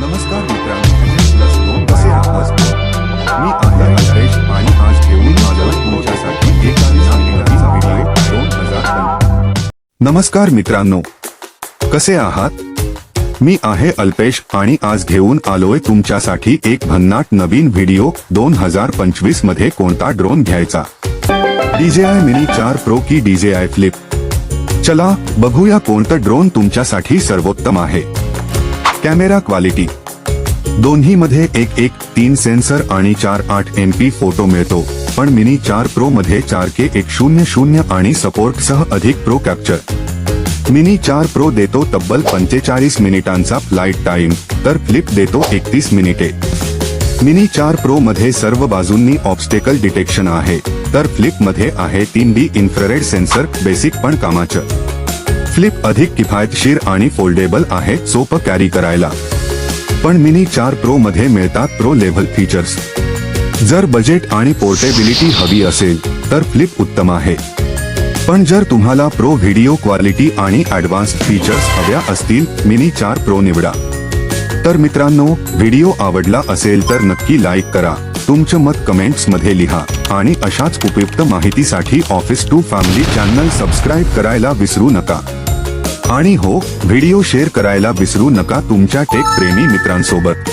नमस्कार मित्रांनो कसे आहात? मी आहे अल्पेश आणि आज घेऊन आलो तुमच्यासाठी एक चांगली व्हिडिओ दोन हजार नमस्कार मित्रांनो कसे आहात? मी आहे अल्पेश आणि आज घेऊन आलोय तुमच्यासाठी एक भन्नाट नवीन व्हिडिओ दोन हजार पंचवीसमध्ये कोणता ड्रोन घ्यायचा. डीजेआय मिनी चार प्रो की डीजेआय फ्लिप चला बघूया कोणतं ड्रोन तुमच्यासाठी सर्वोत्तम आहे. Camera quality. दोन्ही मध्ये एक एक तीन सेन्सर आणि चार आठ एम पी फोटो मिळतो पण मिनी चार प्रो मध्ये चार के एक शून्य शून्य आणि सपोर्ट सह अधिक प्रो कॅप्चर. मिनी चार प्रो देतो तब्बल पंचेचाळीस मिनिटांचा फ्लाईट टाइम तर फ्लिप देतो एकतीस मिनिटे. मिनी चार प्रो मध्ये सर्व बाजूंनी ऑब्स्टेकल डिटेक्शन आहे तर फ्लिपमध्ये आहे तीन डी इन्फ्रारेड सेन्सर बेसिक पण कामाचं. फ्लिप अधिक किफायतशीर आणि फोल्डेबल आहे सोपं कॅरी करायला. पण मिनी चार प्रो मध्ये मिळतात प्रो लेव्हल फीचर्स जर बजेट आणि पोर्टेबिलिटी हवी असेल तर फ्लिप उत्तम आहे. पण जर तुम्हाला प्रो व्हिडिओ क्वालिटी आणि ऍडव्हान्स फीचर्स हव्या असतील मिनी चार प्रो निवडा. तर मित्रांनो व्हिडिओ आवडला असेल तर नक्की लाईक करा. तुमचं मत कमेंट्समध्ये लिहा. आणि अशाच उपयुक्त माहितीसाठी office to family channel subscribe करायला विसरू नका. आणि हो व्हिडिओ शेअर करायला विसरू नका तुमच्या टेक प्रेमी मित्रांसोबत.